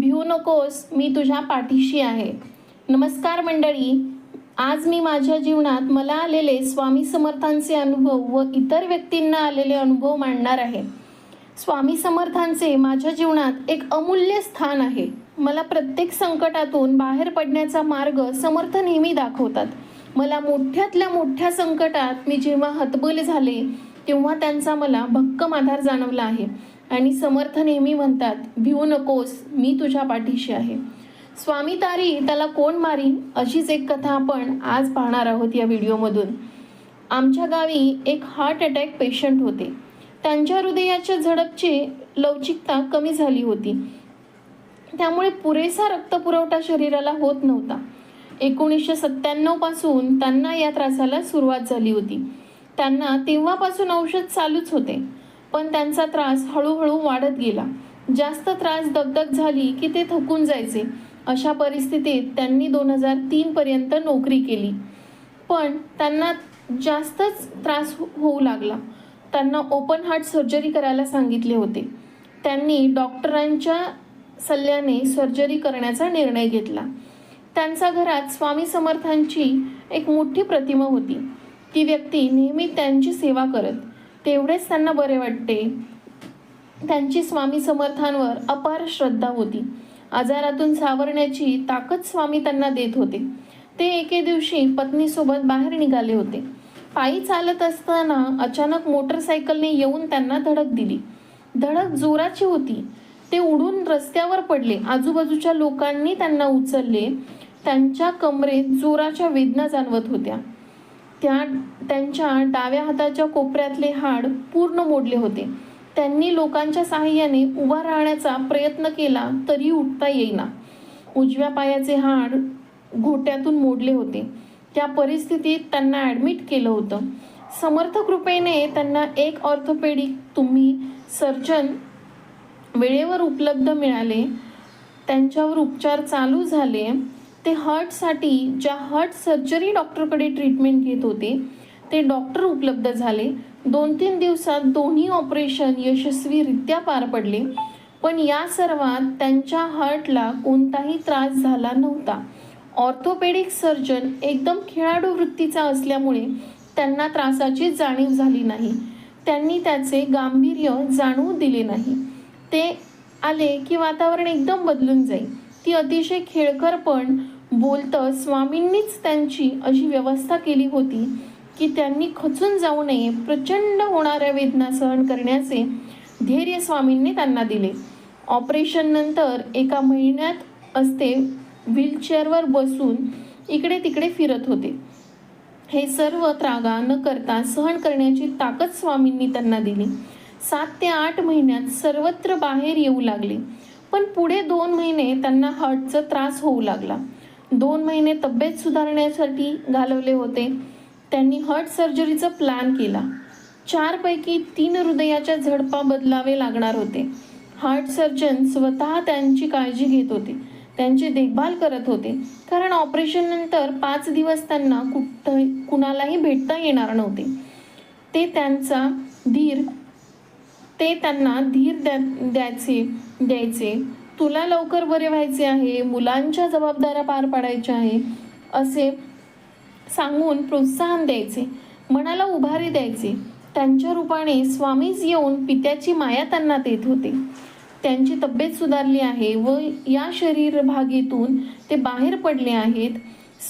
भिवू नकोस मी तुझ्या पाठीशी आहे. नमस्कार मंडळी आज मी माझ्या जीवनात मला आलेले स्वामी समर्थांचे अनुभव व इतर व्यक्तींना आलेले अनुभव मांडणार आहे. स्वामी समर्थांचे माझ्या जीवनात एक अमूल्य स्थान आहे. मला प्रत्येक संकटातून बाहेर पडण्याचा मार्ग समर्थ नेहमी दाखवतात. मला मोठ्यातल्या मोठ्या संकटात मी जेव्हा हतबल झाले तेव्हा त्यांचा मला भक्कम आधार जाणवला आहे. आणि समर्थ नेहमी म्हणतात भिवू नकोस मी तुझ्या पाठीशी आहे. स्वामी तारी त्याला कोण मारी अशीच एक कथा आपण आज पाहणार आहोत या व्हिडिओमधून. आमच्या गावी एक हार्ट अटॅक पेशंट होते. त्यांच्या हृदयाच्या झडपची लवचिकता कमी झाली होती. त्यामुळे पुरेसा रक्तपुरवठा शरीराला होत नव्हता. एकोणीसशे सत्त्याण्णवपासून त्यांना या त्रासाला सुरुवात झाली होती. त्यांना तेव्हापासून औषध चालूच होते. पण त्यांचा त्रास हळूहळू वाढत गेला. जास्त त्रास दगदग झाली की ते थकून जायचे. अशा परिस्थितीत त्यांनी दोन हजार तीन पर्यंत नोकरी केली. पण त्यांना जास्तच त्रास हो- होऊ लागला. त्यांना ओपन हार्ट सर्जरी करायला सांगितले होते. त्यांनी डॉक्टरांच्या सल्ल्याने सर्जरी करण्याचा निर्णय घेतला. त्यांच्या घरात स्वामी समर्थांची एक मोठी प्रतिमा होती. ती व्यक्ती नेहमी त्यांची सेवा करत तेवढेच त्यांना बरे वाटते. त्यांची स्वामी समर्थांवर अपार श्रद्धा होती. आजारातून सावरण्याची ताकद स्वामी त्यांना देत होते. ते एके दिवशी पत्नीसोबत बाहेर निघाले होते. पायी चालत असताना अचानक मोटरसायकलने येऊन त्यांना धडक दिली. धडक जोराची होती. ते उडून रस्त्यावर पडले. आजूबाजूच्या लोकांनी त्यांना उचलले. त्यांच्या कमरेत जोराच्या वेदना जाणवत होत्या. त्या त्यांच्या डाव्या हाताच्या कोपऱ्यातले हाड पूर्ण मोडले होते. त्यांनी लोकांच्या साहाय्याने उभा राहण्याचा प्रयत्न केला तरी उठता येईना. उजव्या पायाचे हाड घोट्यातून मोडले होते. त्या परिस्थितीत त्यांना ॲडमिट केलं होतं. समर्थ कृपेने त्यांना एक ऑर्थोपेडिक तुम्ही सर्जन वेळेवर उपलब्ध मिळाले. त्यांच्यावर उपचार चालू झाले. ते हर्टसाठी ज्या हर्ट सर्जरी डॉक्टरकडे ट्रीटमेंट घेत होते ते डॉक्टर उपलब्ध झाले. दोन तीन दिवसात दोन्ही ऑपरेशन यशस्वीरित्या पार पडले पण या सर्वात त्यांच्या हार्टला कोणताही त्रास झाला नव्हता. ऑर्थोपेडिक सर्जन एकदम खेळाडू वृत्तीचा असल्यामुळे त्यांना त्रासाची जाणीव झाली नाही. त्यांनी त्याचे गांभीर्य जाणवू दिले नाही. ते आले की वातावरण एकदम बदलून जाईल. ती अतिशय खेळकर पण बोलतं स्वामींनीच त्यांची अशी व्यवस्था केली होती की त्यांनी खचून जाऊ नये प्रचंड होणाऱ्या वेदना सहन करण्याचे धैर्य स्वामींनी त्यांना दिले. ऑपरेशननंतर एका महिन्यात असते व्हीलचेअरवर बसून इकडे तिकडे फिरत होते. हे सर्व त्रागा न करता सहन करण्याची ताकद स्वामींनी त्यांना दिली. सात ते आठ महिन्यात सर्वत्र बाहेर येऊ लागले. पण पुढे दोन महिने त्यांना हार्टचा त्रास होऊ लागला. दोन महिने तब्येत सुधारण्यासाठी घालवले होते. त्यांनी हर्ट सर्जरीचा प्लॅन केला. चारपैकी तीन हृदयाच्या झडपा बदलावे लागणार होते. हार्ट सर्जन स्वतः त्यांची काळजी घेत होते. त्यांची देखभाल करत होते. कारण ऑपरेशननंतर पाच दिवस त्यांना कुठ कुणालाही भेटता येणार नव्हते. ते त्यांचा धीर ते त्यांना धीर द्या द्यायचे द्यायचे. तुला लवकर बरे व्हायचे आहे मुलांच्या जबाबदाऱ्या पार पाडायच्या आहे असे सांगून प्रोत्साहन द्यायचे मनाला उभारी द्यायचे. त्यांच्या रूपाने स्वामीज येऊन पित्याची माया त्यांना देत होते. त्यांची तब्येत सुधारली आहे व या शरीर भागेतून ते बाहेर पडले आहेत.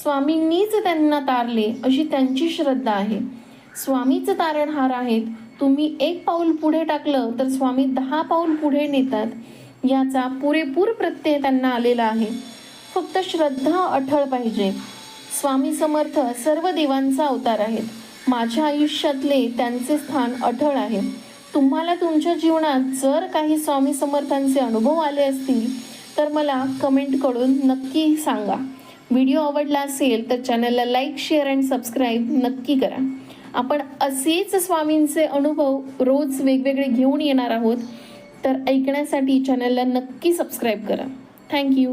स्वामींनीच त्यांना तारले अशी त्यांची श्रद्धा आहे. स्वामीच तारणहार आहेत. तुम्ही एक पाऊल पुढे टाकलं तर स्वामी दहा पाऊल पुढे नेतात. याचा पुरेपूर प्रत्यय त्यांना आलेला आहे. फक्त श्रद्धा अठळ पाहिजे. स्वामी समर्थ सर्व देवांचा अवतार आहेत. माझ्या आयुष्यातले त्यांचे स्थान अठळ आहे. तुम्हाला तुमच्या जीवनात जर काही स्वामी समर्थांचे अनुभव आले असतील तर मला कमेंट करून नक्की सांगा. व्हिडिओ आवडला असेल तर चॅनलला लाईक शेअर अँड सबस्क्राईब नक्की करा. आपण असेच स्वामींचे अनुभव रोज वेगवेगळे घेऊन येणार आहोत. तर ऐकण्यासाठी चॅनलला नक्की सबस्क्राईब करा. थँक्यू